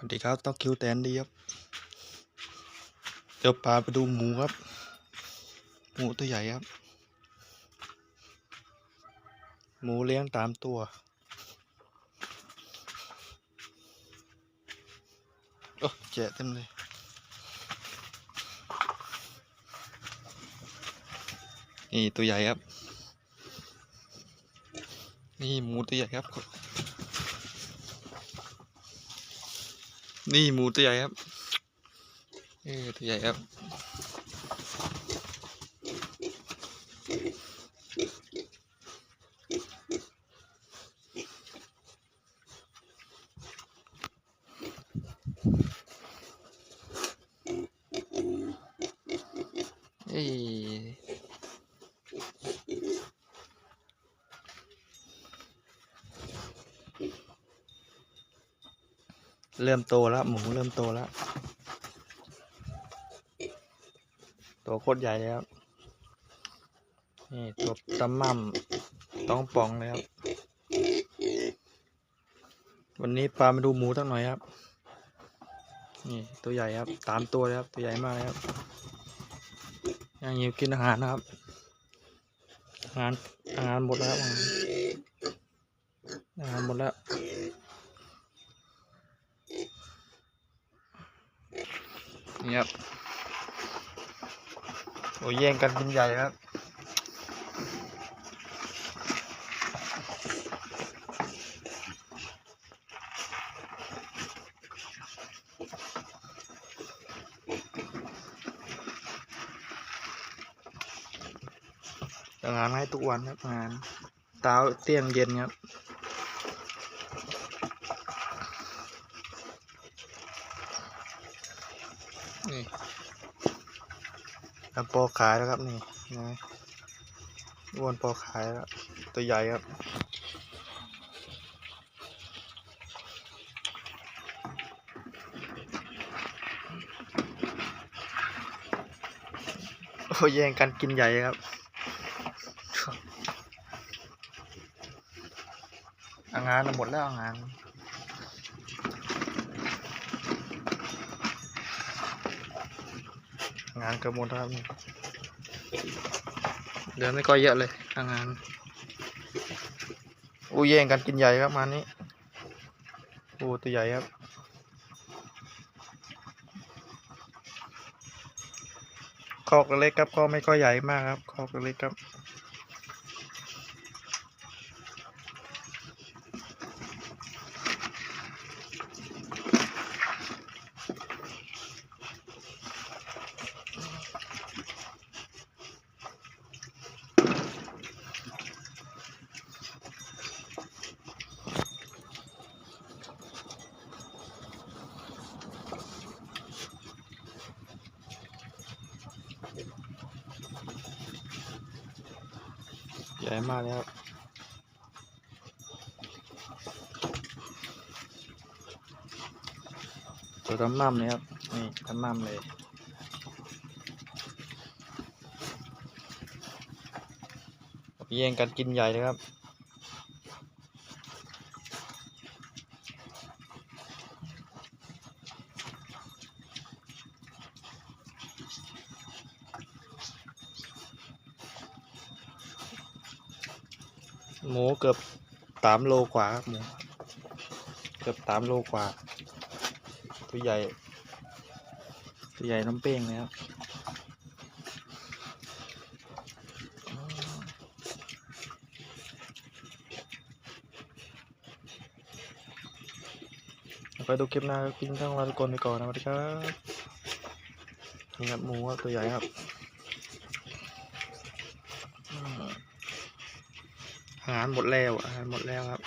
สวัสดีครับต้องคิวแตนดีครับเดี๋ยวพาไปดูหมูครับ หมูตัวใหญ่ครับ หมูเลี้ยงตามตัวโอ้แจะเต็มเลยนี่ตัวใหญ่ครับ นี่หมูตัวใหญ่ครับ นี่หมูตัวใหญ่ครับเออตัวใหญ่ครับ เอ้ เริ่มโตแล้ว หมูเริ่มโตแล้วตัวโคตรใหญ่เลยครับ นี่ตัวตำม่ำต้องป่องเลยครับ วันนี้ปลามาดูหมูตั้งหน่อยครับ นี่ตัวใหญ่ครับ ตามตัวเลยครับ ตัวใหญ่มากเลยครับยังหิวกินอาหารนะครับ อาหารอาหารหมดแล้วครับอาหารหมดแล้ว นี่ครับโอ้ยแย่งกันกินใหญ่ครับอาหารให้ทุกวันครับอาหารเช้าเที่ยงเย็นครับ นี่แล้วปอขายแล้วครับนี่นะอ้วนปอขายแล้วตัวใหญ่ครับโอ้ยแย่งกันกินใหญ่ครับ อาหารหมดแล้วอาหาร งานกระหมดแล้วครับนี่เดือนไม่ก็เยอะเลยอาหารอู้แย่งกันกินใหญ่ครับมานี้โอ้ตัวใหญ่ครับคอกเล็กครับก็ไม่ก็ใหญ่มากครับคอกเล็กครับ ญ่มากเลยครับตัวทำม่ำเลยครับ นี่ทำม่ำเลยแย่งกันกินใหญ่เลยครับ หมูเกือบสามโลกว่าครับหมูเกือบสามโลกว่า ตัวใหญ่ ตัวใหญ่น้ำเป้งเลยครับไปดูคลิปหน้าครับกินทั้งวันทุกคนไปก่อนนะสวัสดีครับนี่ครับหมูครับตัวใหญ่ครับ อาหารหมดแล้วอาหารหมดแล้วครับ